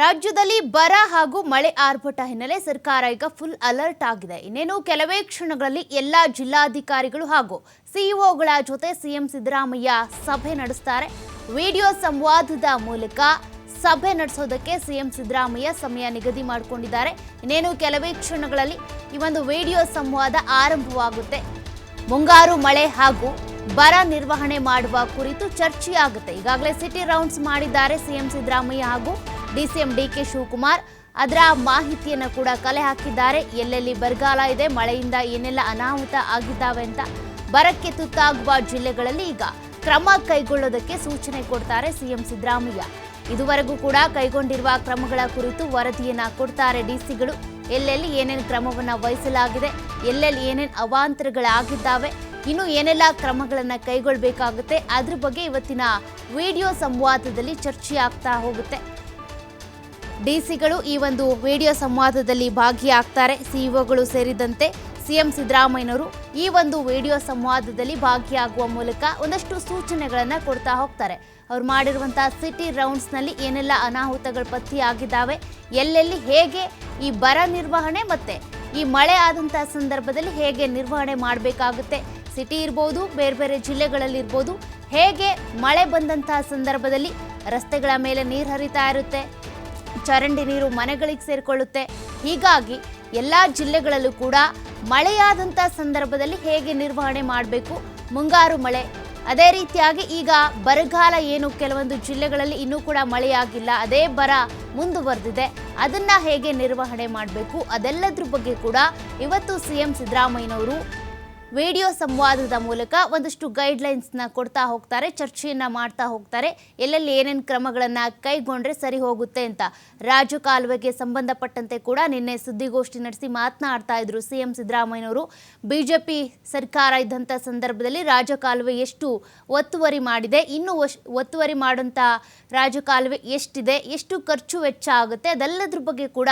ರಾಜ್ಯದಲ್ಲಿ ಬರ ಹಾಗೂ ಮಳೆ ಆರ್ಭಟ ಹಿನ್ನೆಲೆ ಸರ್ಕಾರ ಈಗ ಫುಲ್ ಅಲರ್ಟ್ ಆಗಿದೆ. ಇನ್ನೇನು ಕೆಲವೇ ಕ್ಷಣಗಳಲ್ಲಿ ಎಲ್ಲಾ ಜಿಲ್ಲಾಧಿಕಾರಿಗಳು ಹಾಗೂ ಸಿಇಒಗಳ ಜೊತೆ ಸಿಎಂ ಸಿದ್ದರಾಮಯ್ಯ ಸಭೆ ನಡೆಸ್ತಾರೆ. ವಿಡಿಯೋ ಸಂವಾದದ ಮೂಲಕ ಸಭೆ ನಡೆಸೋದಕ್ಕೆ ಸಿಎಂ ಸಿದ್ದರಾಮಯ್ಯ ಸಮಯ ನಿಗದಿ ಮಾಡಿಕೊಂಡಿದ್ದಾರೆ. ಇನ್ನೇನು ಕೆಲವೇ ಕ್ಷಣಗಳಲ್ಲಿ ಈ ಒಂದು ವಿಡಿಯೋ ಸಂವಾದ ಆರಂಭವಾಗುತ್ತೆ. ಮುಂಗಾರು ಮಳೆ ಹಾಗೂ ಬರ ನಿರ್ವಹಣೆ ಮಾಡುವ ಕುರಿತು ಚರ್ಚೆಯಾಗುತ್ತೆ. ಈಗಾಗಲೇ ಸಿಟಿ ರೌಂಡ್ಸ್ ಮಾಡಿದ್ದಾರೆ ಸಿಎಂ ಸಿದ್ದರಾಮಯ್ಯ ಹಾಗೂ ಡಿಸಿಎಂ ಡಿಕೆ ಶಿವಕುಮಾರ್. ಅದರ ಮಾಹಿತಿಯನ್ನು ಕೂಡ ಕಲೆ ಹಾಕಿದ್ದಾರೆ. ಎಲ್ಲೆಲ್ಲಿ ಬರಗಾಲ ಇದೆ, ಮಳೆಯಿಂದ ಏನೆಲ್ಲ ಅನಾಹುತ ಆಗಿದ್ದಾವೆ ಅಂತ ಬರಕ್ಕೆ ತುತ್ತಾಗುವ ಜಿಲ್ಲೆಗಳಲ್ಲಿ ಈಗ ಕ್ರಮ ಕೈಗೊಳ್ಳೋದಕ್ಕೆ ಸೂಚನೆ ಕೊಡ್ತಾರೆ ಸಿಎಂ ಸಿದ್ದರಾಮಯ್ಯ. ಇದುವರೆಗೂ ಕೂಡ ಕೈಗೊಂಡಿರುವ ಕ್ರಮಗಳ ಕುರಿತು ವರದಿಯನ್ನ ಕೊಡ್ತಾರೆ ಡಿಸಿಗಳು. ಎಲ್ಲೆಲ್ಲಿ ಏನೇನು ಕ್ರಮವನ್ನು ವಹಿಸಲಾಗಿದೆ, ಎಲ್ಲೆಲ್ಲಿ ಏನೇನು ಅವಾಂತರಗಳಾಗಿದ್ದಾವೆ, ಇನ್ನು ಏನೆಲ್ಲ ಕ್ರಮಗಳನ್ನು ಕೈಗೊಳ್ಳಬೇಕಾಗುತ್ತೆ ಅದ್ರ ಬಗ್ಗೆ ಇವತ್ತಿನ ವಿಡಿಯೋ ಸಂವಾದದಲ್ಲಿ ಚರ್ಚೆ ಆಗ್ತಾ ಹೋಗುತ್ತೆ. ಡಿಸಿಗಳು ಈ ಒಂದು ವಿಡಿಯೋ ಸಂವಾದದಲ್ಲಿ ಭಾಗಿಯಾಗ್ತಾರೆ. ಸಿಇಒಗಳು ಸೇರಿದಂತೆ ಸಿಎಂ ಸಿದ್ದರಾಮಯ್ಯನವರು ಈ ಒಂದು ವಿಡಿಯೋ ಸಂವಾದದಲ್ಲಿ ಭಾಗಿಯಾಗುವ ಮೂಲಕ ಒಂದಷ್ಟು ಸೂಚನೆಗಳನ್ನು ಕೊಡ್ತಾ ಹೋಗ್ತಾರೆ. ಅವ್ರು ಮಾಡಿರುವಂತಹ ಸಿಟಿ ರೌಂಡ್ಸ್ನಲ್ಲಿ ಏನೆಲ್ಲ ಅನಾಹುತಗಳು ಪತ್ತೆಯಾಗಿದ್ದಾವೆ, ಎಲ್ಲೆಲ್ಲಿ ಹೇಗೆ ಈ ಬರ ನಿರ್ವಹಣೆ ಮತ್ತೆ ಈ ಮಳೆ ಆದಂತಹ ಸಂದರ್ಭದಲ್ಲಿ ಹೇಗೆ ನಿರ್ವಹಣೆ ಮಾಡಬೇಕಾಗುತ್ತೆ, ಸಿಟಿ ಇರ್ಬೋದು, ಬೇರೆ ಬೇರೆ ಜಿಲ್ಲೆಗಳಲ್ಲಿ ಇರ್ಬೋದು, ಹೇಗೆ ಮಳೆ ಬಂದಂತಹ ಸಂದರ್ಭದಲ್ಲಿ ರಸ್ತೆಗಳ ಮೇಲೆ ನೀರು ಹರಿತಾ ಇರುತ್ತೆ ಚರಂಡಿ ನೀರು ಮನೆಗಳಿಗೆ ಸೇರಿಕೊಳ್ಳುತ್ತೆ. ಹೀಗಾಗಿ ಎಲ್ಲ ಜಿಲ್ಲೆಗಳಲ್ಲೂ ಕೂಡ ಮಳೆಯಾದಂಥ ಸಂದರ್ಭದಲ್ಲಿ ಹೇಗೆ ನಿರ್ವಹಣೆ ಮಾಡಬೇಕು? ಮುಂಗಾರು ಮಳೆ. ಅದೇ ರೀತಿಯಾಗಿ ಈಗ ಬರಗಾಲ ಏನು ಕೆಲವೊಂದು ಜಿಲ್ಲೆಗಳಲ್ಲಿ ಇನ್ನೂ ಕೂಡ ಮಳೆಯಾಗಿಲ್ಲ. ಅದೇ ಬರ ಮುಂದುವರೆದಿದೆ. ಅದನ್ನ ಹೇಗೆ ನಿರ್ವಹಣೆ ಮಾಡಬೇಕು? ಅದೆಲ್ಲದ್ರ ಬಗ್ಗೆ ಕೂಡ ಇವತ್ತು ಸಿಎಂ ಸಿದ್ದರಾಮಯ್ಯನವರು ವಿಡಿಯೋ ಸಂವಾದದ ಮೂಲಕ ಒಂದಷ್ಟು ಗೈಡ್ಲೈನ್ಸ್ನ ಕೊಡ್ತಾ ಹೋಗ್ತಾರೆ, ಚರ್ಚೆಯನ್ನ ಮಾಡ್ತಾ ಹೋಗ್ತಾರೆ. ಎಲ್ಲೆಲ್ಲಿ ಏನೇನು ಕ್ರಮಗಳನ್ನು ಕೈಗೊಂಡ್ರೆ ಸರಿ ಹೋಗುತ್ತೆ ಅಂತ ರಾಜಕಾಲುವೆಗೆ ಸಂಬಂಧಪಟ್ಟಂತೆ ಕೂಡ ನಿನ್ನೆ ಸುದ್ದಿಗೋಷ್ಠಿ ನಡೆಸಿ ಮಾತನಾಡ್ತಾ ಇದ್ರು ಸಿಎಂ ಸಿದ್ದರಾಮಯ್ಯನವರು. ಬಿಜೆಪಿ ಸರ್ಕಾರ ಇದ್ದಂಥ ಸಂದರ್ಭದಲ್ಲಿ ರಾಜಕಾಲುವೆ ಎಷ್ಟು ಒತ್ತುವರಿ ಮಾಡಿದೆ, ಇನ್ನು ಒತ್ತುವರಿ ಮಾಡುವಂಥ ರಾಜಕಾಲುವೆ ಎಷ್ಟಿದೆ, ಎಷ್ಟು ಖರ್ಚು ವೆಚ್ಚ ಆಗುತ್ತೆ, ಅದೆಲ್ಲದ್ರ ಬಗ್ಗೆ ಕೂಡ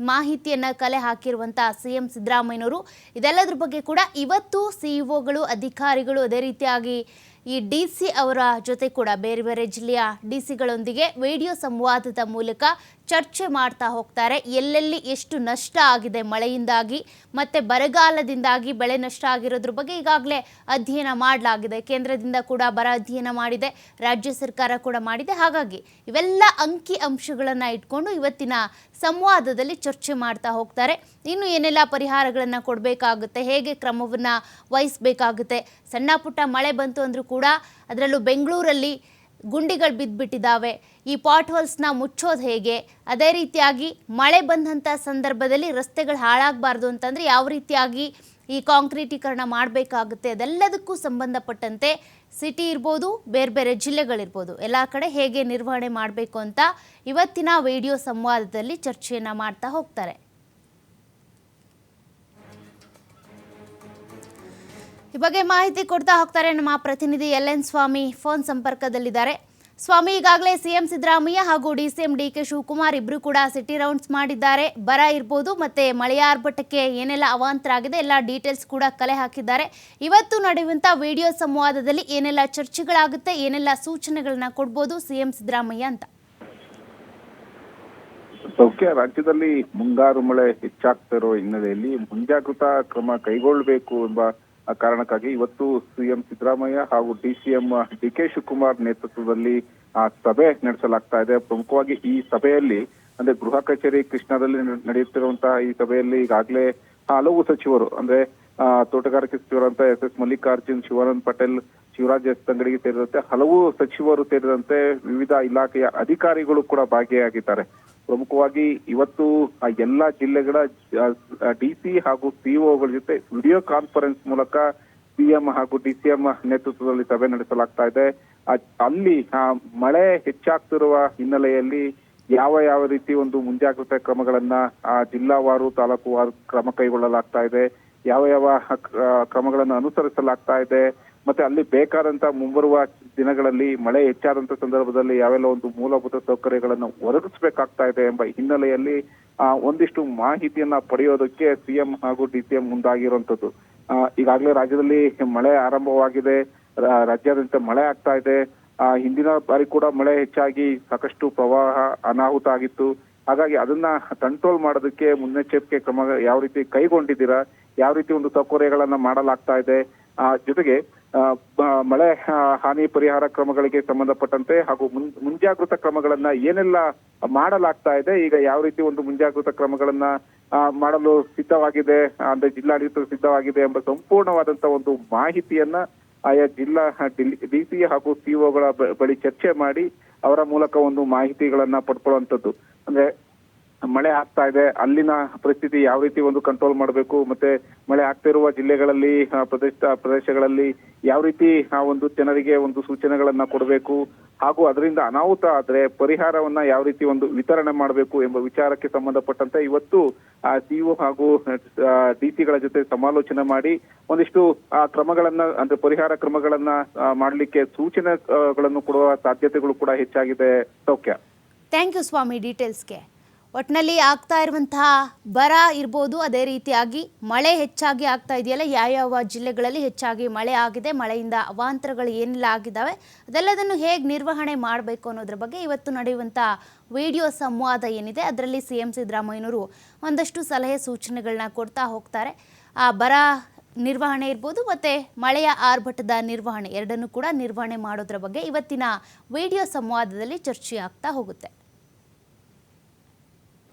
ಮಾಹಿತಿಯನ್ನ ಕಲೆ ಹಾಕಿರುವಂತ ಸಿಎಂ ಸಿದ್ದರಾಮಯ್ಯನವರು. ಇದೆಲ್ಲದರ ಬಗ್ಗೆ ಕೂಡ ಇವತ್ತು ಸಿಇಒಗಳು ಅಧಿಕಾರಿಗಳು ಅದೇ ರೀತಿಯಾಗಿ ಈ ಡಿ ಸಿ ಅವರ ಜೊತೆ ಕೂಡ ಬೇರೆ ಬೇರೆ ಜಿಲ್ಲೆಯ ಡಿ ಸಿಗಳೊಂದಿಗೆ ವಿಡಿಯೋ ಸಂವಾದದ ಮೂಲಕ ಚರ್ಚೆ ಮಾಡ್ತಾ ಹೋಗ್ತಾರೆ. ಎಲ್ಲೆಲ್ಲಿ ಎಷ್ಟು ನಷ್ಟ ಆಗಿದೆ ಮಳೆಯಿಂದಾಗಿ ಮತ್ತೆ ಬರಗಾಲದಿಂದಾಗಿ ಬೆಳೆ ನಷ್ಟ ಆಗಿರೋದ್ರ ಬಗ್ಗೆ ಈಗಾಗಲೇ ಅಧ್ಯಯನ ಮಾಡಲಾಗಿದೆ. ಕೇಂದ್ರದಿಂದ ಕೂಡ ಬರ ಅಧ್ಯಯನ ಮಾಡಿದೆ, ರಾಜ್ಯ ಸರ್ಕಾರ ಕೂಡ ಮಾಡಿದೆ. ಹಾಗಾಗಿ ಇವೆಲ್ಲ ಅಂಕಿ ಅಂಶಗಳನ್ನು ಇಟ್ಕೊಂಡು ಇವತ್ತಿನ ಸಂವಾದದಲ್ಲಿ ಚರ್ಚೆ ಮಾಡ್ತಾ ಹೋಗ್ತಾರೆ. ಇನ್ನು ಏನೆಲ್ಲ ಪರಿಹಾರಗಳನ್ನು ಕೊಡಬೇಕಾಗುತ್ತೆ, ಹೇಗೆ ಕ್ರಮವನ್ನು ವಹಿಸಬೇಕಾಗುತ್ತೆ, ಸಣ್ಣ ಪುಟ್ಟ ಮಳೆ ಬಂತು ಅಂದರೂ ಕೂಡ ಅದರಲ್ಲೂ ಬೆಂಗಳೂರಲ್ಲಿ ಗುಂಡಿಗಳು ಬಿದ್ದುಬಿಟ್ಟಿದ್ದಾವೆ ಈ ಪಾಟ್ ಹೋಲ್ಸ್ನ ಮುಚ್ಚೋದು ಹೇಗೆ? ಅದೇ ರೀತಿಯಾಗಿ ಮಳೆ ಬಂದಂಥ ಸಂದರ್ಭದಲ್ಲಿ ರಸ್ತೆಗಳು ಹಾಳಾಗಬಾರ್ದು ಅಂತಂದರೆ ಯಾವ ರೀತಿಯಾಗಿ ಈ ಕಾಂಕ್ರೀಟೀಕರಣ ಮಾಡಬೇಕಾಗುತ್ತೆ? ಅದೆಲ್ಲದಕ್ಕೂ ಸಂಬಂಧಪಟ್ಟಂತೆ ಸಿಟಿ ಇರ್ಬೋದು, ಬೇರೆ ಬೇರೆ ಜಿಲ್ಲೆಗಳಿರ್ಬೋದು. ಎಲ್ಲ ಕಡೆ ಹೇಗೆ ನಿರ್ವಹಣೆ ಮಾಡಬೇಕು ಅಂತ ಇವತ್ತಿನ ವಿಡಿಯೋ ಸಂವಾದದಲ್ಲಿ ಚರ್ಚೆಯನ್ನು ಮಾಡ್ತಾ ಹೋಗ್ತಾರೆ. ಈ ಬಗ್ಗೆ ಮಾಹಿತಿ ಕೊಡ್ತಾ ಹೋಗ್ತಾರೆ ನಮ್ಮ ಪ್ರತಿನಿಧಿ ಎಲ್ ಎನ್ ಸ್ವಾಮಿ ಫೋನ್ ಸಂಪರ್ಕದಲ್ಲಿದ್ದಾರೆ. ಸ್ವಾಮಿ, ಈಗಾಗಲೇ ಸಿಎಂ ಸಿದ್ದರಾಮಯ್ಯ ಹಾಗೂ D C M D K Shivakumar ಇಬ್ಬರು ಕೂಡ ಸಿಟಿ ರೌಂಡ್ಸ್ ಮಾಡಿದ್ದಾರೆ. ಬರ ಇರ್ಬೋದು ಮತ್ತೆ ಮಳೆಯ ಆರ್ಭಟಕ್ಕೆ ಏನೆಲ್ಲ ಅವಾಂತರ ಆಗಿದೆ ಎಲ್ಲ ಡೀಟೇಲ್ಸ್ ಕೂಡ ಕಲೆ ಹಾಕಿದ್ದಾರೆ. ಇವತ್ತು ನಡೆಯುವಂಥ ವಿಡಿಯೋ ಸಂವಾದದಲ್ಲಿ ಏನೆಲ್ಲ ಚರ್ಚೆಗಳಾಗುತ್ತೆ, ಏನೆಲ್ಲ ಸೂಚನೆಗಳನ್ನ ಕೊಡ್ಬೋದು ಸಿಎಂ ಸಿದ್ದರಾಮಯ್ಯ ಅಂತ. ಸೌಖ್ಯ, ರಾಜ್ಯದಲ್ಲಿ ಮುಂಗಾರು ಮಳೆ ಹೆಚ್ಚಾಗ್ತಿರೋ ಹಿನ್ನೆಲೆಯಲ್ಲಿ ಮುಂಜಾಗ್ರತಾ ಕ್ರಮ ಕೈಗೊಳ್ಳಬೇಕು ಎಂಬ ಕಾರಣಕ್ಕಾಗಿ ಇವತ್ತು ಸಿಎಂ ಸಿದ್ದರಾಮಯ್ಯ ಹಾಗೂ ಡಿಸಿಎಂ ಡಿ ಕೆ ಶಿವಕುಮಾರ್ ನೇತೃತ್ವದಲ್ಲಿ ಸಭೆ ನಡೆಸಲಾಗ್ತಾ ಇದೆ. ಪ್ರಮುಖವಾಗಿ ಈ ಸಭೆಯಲ್ಲಿ, ಅಂದ್ರೆ ಗೃಹ ಕಚೇರಿ ಕೃಷ್ಣದಲ್ಲಿ ನಡೆ- ನಡೆಯುತ್ತಿರುವಂತಹ ಈ ಸಭೆಯಲ್ಲಿ ಈಗಾಗಲೇ ಹಲವು ಸಚಿವರು, ಅಂದ್ರೆ ತೋಟಗಾರಿಕೆ ಸಚಿವರಂತ S S Mallikarjun, Shivanand Patel, Shivaraj S Tangadagi ಸೇರಿದಂತೆ ಹಲವು ಸಚಿವರು ಸೇರಿದಂತೆ ವಿವಿಧ ಇಲಾಖೆಯ ಅಧಿಕಾರಿಗಳು ಕೂಡ ಭಾಗಿಯಾಗಿದ್ದಾರೆ. ಪ್ರಮುಖವಾಗಿ ಇವತ್ತು ಆ ಎಲ್ಲಾ ಜಿಲ್ಲೆಗಳ ಡಿಸಿ ಹಾಗೂ ಸಿಇಒಗಳ ಜೊತೆ ವಿಡಿಯೋ ಕಾನ್ಫರೆನ್ಸ್ ಮೂಲಕ ಸಿಎಂ ಹಾಗೂ ಡಿಸಿಎಂ ನೇತೃತ್ವದಲ್ಲಿ ಸಭೆ ನಡೆಸಲಾಗ್ತಾ ಇದೆ. ಅಲ್ಲಿ ಮಳೆ ಹೆಚ್ಚಾಗ್ತಿರುವ ಹಿನ್ನೆಲೆಯಲ್ಲಿ ಯಾವ ಯಾವ ರೀತಿ ಒಂದು ಮುಂಜಾಗ್ರತೆ ಕ್ರಮಗಳನ್ನ ಜಿಲ್ಲಾವಾರು ತಾಲೂಕುವಾರು ಕ್ರಮ ಕೈಗೊಳ್ಳಲಾಗ್ತಾ ಇದೆ. ಯಾವ ಯಾವ ಕ್ರಮಗಳನ್ನು ಅನುಸರಿಸಲಾಗ್ತಾ ಇದೆ. ಮತ್ತೆ ಅಲ್ಲಿ ಬೇಕಾದಂತ ಮುಂಬರುವ ದಿನಗಳಲ್ಲಿ ಮಳೆ ಹೆಚ್ಚಾದಂತ ಸಂದರ್ಭದಲ್ಲಿ ಯಾವೆಲ್ಲ ಒಂದು ಮೂಲಭೂತ ಸೌಕರ್ಯಗಳನ್ನು ಒದಗಿಸಬೇಕಾಗ್ತಾ ಇದೆ ಎಂಬ ಹಿನ್ನೆಲೆಯಲ್ಲಿ ಆ, ಒಂದಿಷ್ಟು ಮಾಹಿತಿಯನ್ನ ಪಡೆಯೋದಕ್ಕೆ ಸಿಎಂ ಹಾಗೂ ಡಿಸಿಎಂ ಮುಂದಾಗಿರುವಂತದ್ದು ಈಗಾಗಲೇ ರಾಜ್ಯದಲ್ಲಿ ಮಳೆ ಆರಂಭವಾಗಿದೆ ರಾಜ್ಯಾದ್ಯಂತ ಮಳೆ ಆಗ್ತಾ ಇದೆ. ಆ, ಹಿಂದಿನ ಬಾರಿ ಕೂಡ ಮಳೆ ಹೆಚ್ಚಾಗಿ ಸಾಕಷ್ಟು ಪ್ರವಾಹ ಅನಾಹುತ ಆಗಿತ್ತು. ಹಾಗಾಗಿ ಅದನ್ನ ಕಂಟ್ರೋಲ್ ಮಾಡೋದಕ್ಕೆ ಮುನ್ನೆಚ್ಚರಿಕೆ ಕ್ರಮ ಯಾವ ರೀತಿ ಕೈಗೊಂಡಿದ್ದೀರಾ ಯಾವ ರೀತಿ ಒಂದು ಸೌಕರ್ಯಗಳನ್ನ ಮಾಡಲಾಗ್ತಾ ಇದೆ ಆ ಜೊತೆಗೆ ಮಳೆ ಹಾನಿ ಪರಿಹಾರ ಕ್ರಮಗಳಿಗೆ ಸಂಬಂಧಪಟ್ಟಂತೆ ಹಾಗೂ ಮುಂಜಾಗೃತ ಕ್ರಮಗಳನ್ನ ಏನೆಲ್ಲ ಮಾಡಲಾಗ್ತಾ ಇದೆ, ಈಗ ಯಾವ ರೀತಿ ಒಂದು ಮುಂಜಾಗೃತ ಕ್ರಮಗಳನ್ನ ಮಾಡಲು ಸಿದ್ಧವಾಗಿದೆ, ಅಂದ್ರೆ ಜಿಲ್ಲಾಡಳಿತ ಸಿದ್ಧವಾಗಿದೆ ಎಂಬ ಸಂಪೂರ್ಣವಾದಂತ ಒಂದು ಮಾಹಿತಿಯನ್ನ ಆಯಾ ಜಿಲ್ಲಾ ಡಿಸಿ ಹಾಗೂ ಸಿಒಗಳ ಬಳಿ ಚರ್ಚೆ ಮಾಡಿ ಅವರ ಮೂಲಕ ಒಂದು ಮಾಹಿತಿಗಳನ್ನ ಪಡ್ಕೊಳ್ಳುವಂಥದ್ದು ಅಂದ್ರೆ ಮಳೆ ಆಗ್ತಾ ಇದೆ. ಅಲ್ಲಿನ ಪರಿಸ್ಥಿತಿ ಯಾವ ರೀತಿ ಒಂದು ಕಂಟ್ರೋಲ್ ಮಾಡಬೇಕು? ಮತ್ತೆ ಮಳೆ ಆಗ್ತಿರುವ ಜಿಲ್ಲೆಗಳಲ್ಲಿ ಪ್ರದೇಶ, ಪ್ರದೇಶಗಳಲ್ಲಿ ಯಾವ ರೀತಿ, ಆ, ಒಂದು ಜನರಿಗೆ ಒಂದು ಸೂಚನೆಗಳನ್ನ ಕೊಡಬೇಕು? ಹಾಗೂ ಅದರಿಂದ ಅನಾಹುತ ಆದ್ರೆ ಪರಿಹಾರವನ್ನ ಯಾವ ರೀತಿ ಒಂದು ವಿತರಣೆ ಮಾಡಬೇಕು ಎಂಬ ವಿಚಾರಕ್ಕೆ ಸಂಬಂಧಪಟ್ಟಂತೆ ಇವತ್ತು, ಆ, ಸಿಇಒ ಹಾಗೂ ಡಿಸಿಗಳ ಜೊತೆ ಸಮಾಲೋಚನೆ ಮಾಡಿ ಒಂದಿಷ್ಟು, ಆ, ಕ್ರಮಗಳನ್ನ, ಅಂದ್ರೆ ಪರಿಹಾರ ಕ್ರಮಗಳನ್ನ ಮಾಡಲಿಕ್ಕೆ ಸೂಚನೆಗಳನ್ನು ಕೊಡುವ ಸಾಧ್ಯತೆಗಳು ಕೂಡ ಹೆಚ್ಚಾಗಿದೆ. ಸೌಖ್ಯ. ಥ್ಯಾಂಕ್ ಯು ಸ್ವಾಮಿ ಡೀಟೇಲ್ಸ್ಗೆ ಒಟ್ಟಿನಲ್ಲಿ ಆಗ್ತಾ ಇರುವಂತಹ ಬರ ಇರ್ಬೋದು. ಅದೇ ರೀತಿಯಾಗಿ ಮಳೆ ಹೆಚ್ಚಾಗಿ ಆಗ್ತಾ ಇದೆಯಲ್ಲ, ಯಾವ್ಯಾವ ಜಿಲ್ಲೆಗಳಲ್ಲಿ ಹೆಚ್ಚಾಗಿ ಮಳೆ ಆಗಿದೆ, ಮಳೆಯಿಂದ ಅವಾಂತರಗಳು ಏನೆಲ್ಲ ಆಗಿದ್ದಾವೆ, ಅದೆಲ್ಲದನ್ನು ಹೇಗೆ ನಿರ್ವಹಣೆ ಮಾಡಬೇಕು ಅನ್ನೋದ್ರ ಬಗ್ಗೆ ಇವತ್ತು ನಡೆಯುವಂಥ ವಿಡಿಯೋ ಸಂವಾದ ಏನಿದೆ, ಅದರಲ್ಲಿ ಸಿ ಎಂ ಸಿದ್ದರಾಮಯ್ಯನವರು ಒಂದಷ್ಟು ಸಲಹೆ ಸೂಚನೆಗಳನ್ನ ಕೊಡ್ತಾ ಹೋಗ್ತಾರೆ. ಆ ಬರ ನಿರ್ವಹಣೆ ಇರ್ಬೋದು, ಮತ್ತು ಮಳೆಯ ಆರ್ಭಟದ ನಿರ್ವಹಣೆ ಎರಡನ್ನೂ ಕೂಡ ನಿರ್ವಹಣೆ ಮಾಡೋದ್ರ ಬಗ್ಗೆ ಇವತ್ತಿನ ವಿಡಿಯೋ ಸಂವಾದದಲ್ಲಿ ಚರ್ಚೆ ಆಗ್ತಾ ಹೋಗುತ್ತೆ.